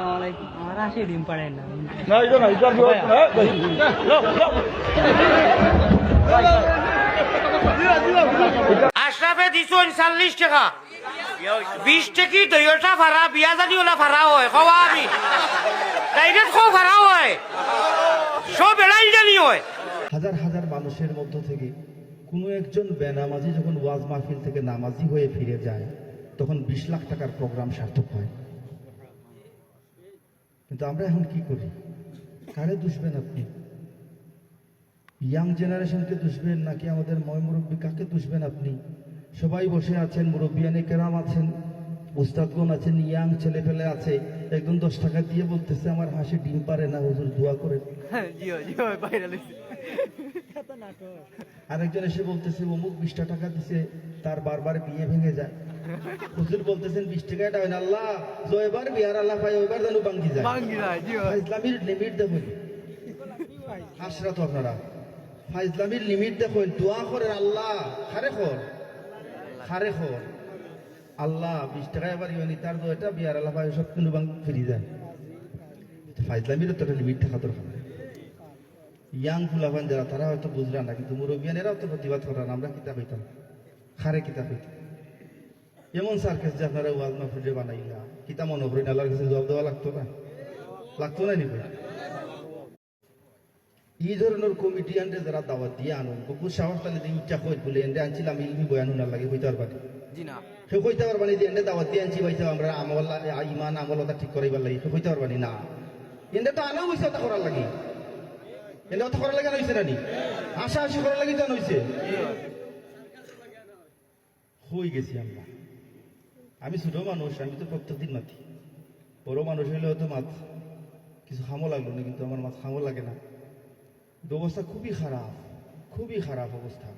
আসসালামু আলাইকুম আমার আসে ডিম পাড়ে না না এটা না এটা বিবাদ হ্যাঁ আশরাফে দিছো চল্লিশ টাকা। বিশ টাকি দুইটা ভাড়া বিয়া জানি ওলা ভাড়া হয় কবা আমি। ডাইরেক্ট কো ভাড়া হয়। সব এলাই জানি হয়। হাজার হাজার মানুষের মধ্য থেকে কোনো একজন বেনামাজি যখন ওয়াজ মাহফিল থেকে নামাজি হয়ে ফিরে যায় তখন বিশ লাখ টাকার প্রোগ্রাম সার্থক হয়। কিন্তু আমরা এখন কি করি? কারে দুষবেন আপনি? ইয়াং জেনারেশনকে দুষবেন নাকি আমাদের ময় মুরব্বী কাকে দুষবেন আপনি? সবাই বসে আছেন মুরব্বিয়ানে কেরাম আছেন উস্তাদগণ আছেন ইয়াং ছেলে পেলে আছে। একদম দশ টাকা দিয়ে বলতেছে আমার হাসি ডিম পারে না হুজুর দোয়া করে লইছে আরেকজন এসে বলতেছে অমুক বিশটা টাকা দিছে তার বারবার বিয়ে ভেঙে যায়। হুজুর বলতেছেন বিশ টাকা এটা হয় না। আল্লাহ জয়বার বিয়ার আল্লাহ পাই ওইবার যেন বাঙ্গি যায়। বাঙ্গিরা জিও ইসলামীর লিমিট দেখুন। হাসরা তো আপনারা ইসলামীর লিমিট দেখুন। দোয়া করেন আল্লাহ। খারে খর। খারে খর। আল্লাহ বিশ টাকা এবার ইউনি তার দোয়াটা বিয়ার আল্লাহ পাই সব কিন্তু বাং ফিরি যায় ফাইজলামির তো একটা লিমিট থাকা দরকার। ইয়াং ফুলাফান যারা তারা হয়তো বুঝলাম না কিন্তু মুরব্বিয়ানেরাও তো প্রতিবাদ করান আমরা কিতাব হইতাম। খারে কিতাব হইতাম। এমন সার্কেস যে আপনারা ওয়াজ মাহফিলে বানাইলা কিতা মনে করেন? আল্লাহর কাছে জবাব দেওয়া লাগতো না? লাগতো না নিবে? এই ধরনের কমিটিয়ানরে যারা দাওয়াত দিয়ে আনুন বহু সাহস তাহলে ইচ্ছা কই বলে এন্ডে আনছিলাম ইলমি বয়ান না লাগে হইতে পারবানি না? সে কইতে পারবানি যে এন্ডে দাওয়াত দিয়ে আনছি পাইতে আমরা আমল ইমান আমলতা ঠিক করাইবার লাগে। সে কইতে পারবানি না এন্ডে তো আনেও হইছে ওটা করার লাগে। এন্ডে ওটা করার লাগে হইছে না নি? আশা আশি করার লাগে জান হইছে। হই গেছি আমরা। আমি ছোট মানুষ, আমি তো প্রত্যেকদিন মাতি। বড় মানুষ হলে হয়তো মাছ কিছু খামো লাগল না, কিন্তু আমার মাছ হামো লাগে না। অবস্থা খুবই খারাপ খুবই খারাপ অবস্থা।